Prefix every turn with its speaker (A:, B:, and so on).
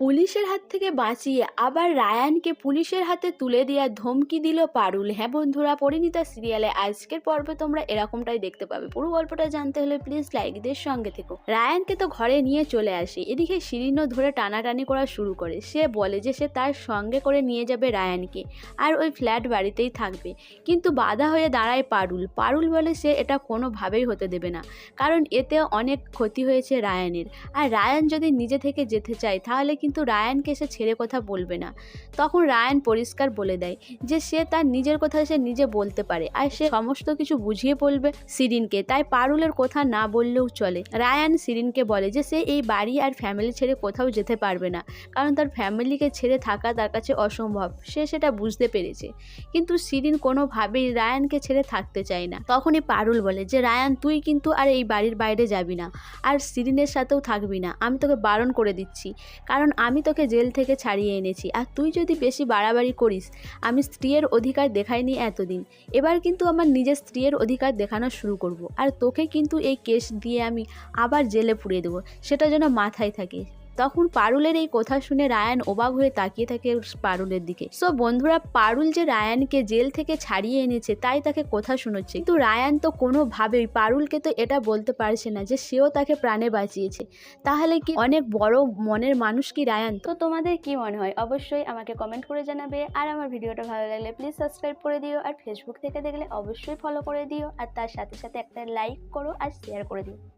A: পুলিশের হাত থেকে বাঁচিয়ে আবার রায়ানকে পুলিশের হাতে তুলে দেওয়ার ধমকি দিল পারুল। হ্যাঁ বন্ধুরা, পরিণীতা সিরিয়ালে আজকের পর্বে তোমরা এরকমটাই দেখতে পাবে। পুরো গল্পটা জানতে হলে প্লিজ লাইকদের সঙ্গে থেকো। রায়ানকে তো ঘরে নিয়ে চলে আসে। এদিকে শিরিনও ধরে টানাটানি করা শুরু করে। সে বলে যে সে তার সঙ্গে করে নিয়ে যাবে রায়ানকে আর ওই ফ্ল্যাট বাড়িতেই থাকবে। কিন্তু বাধা হয়ে দাঁড়ায় পারুল। পারুল বলে সে এটা কোনোভাবেই হতে দেবে না। কারণ এতে অনেক ক্ষতি হয়েছে রায়ানের। আর রায়ান যদি নিজে থেকে যেতে চায়, তাহলে কিন্তু রায়ানকে সে ছেড়ে কথা বলবে না। তখন রায়ান পরিষ্কার বলে দেয় যে সে তার নিজের কথা সে নিজে বলতে পারে আর সে সমস্ত কিছু বুঝিয়ে বলবে সিরিনকে। তাই পারুলের কথা না বললেও চলে। রায়ান সিরিনকে বলে যে সে এই বাড়ি আর ফ্যামিলি ছেড়ে কোথাও যেতে পারবে না। কারণ তার ফ্যামিলিকে ছেড়ে থাকা তার কাছে অসম্ভব। সে সেটা বুঝতে পেরেছে। কিন্তু সিরিন কোনোভাবেই রায়ানকে ছেড়ে থাকতে চায় না। তখনই পারুল বলে যে, রায়ান, তুই কিন্তু আর এই বাড়ির বাইরে যাবি না। আর সিরিনের সাথেও থাকবি না। আমি তোকে বারণ করে দিচ্ছি। কারণ আমি তোকে জেল থেকে ছাড়িয়ে এনেছি। আর তুই যদি বেশি বাড়াবাড়ি করিস, আমি স্ত্রীর অধিকার দেখাইনি এতদিন। এবার কিন্তু আমার নিজের স্ত্রীর অধিকার দেখানো শুরু করব। আর তোকে কিন্তু এই কেস দিয়ে আমি আবার জেলে পুড়িয়ে দেবো। সেটা যেন মাথায় থাকে। তখন পারুলের এই কথা শুনে রায়ান অবাক হয়ে তাকিয়ে থাকে পারুলের দিকে। সো বন্ধুরা, পারুল যে রায়ানকে জেল থেকে ছাড়িয়ে এনেছে, তাই তাকে কথা শোনাচ্ছে। কিন্তু রায়ান তো কোনোভাবেই পারুলকে তো এটা বলতে পারছে না যে সেও তাকে প্রাণে বাঁচিয়েছে। তাহলে কি অনেক বড় মনের মানুষ কি রায়ান? তো তোমাদের কি মনে হয়? অবশ্যই আমাকে কমেন্ট করে জানাবে। আর আমার ভিডিওটা ভালো লাগলে প্লিজ সাবস্ক্রাইব করে দিও। আর ফেসবুক থেকে দেখলে অবশ্যই ফলো করে দিও। আর তার সাথে সাথে একটা লাইক করো আর শেয়ার করে দিও।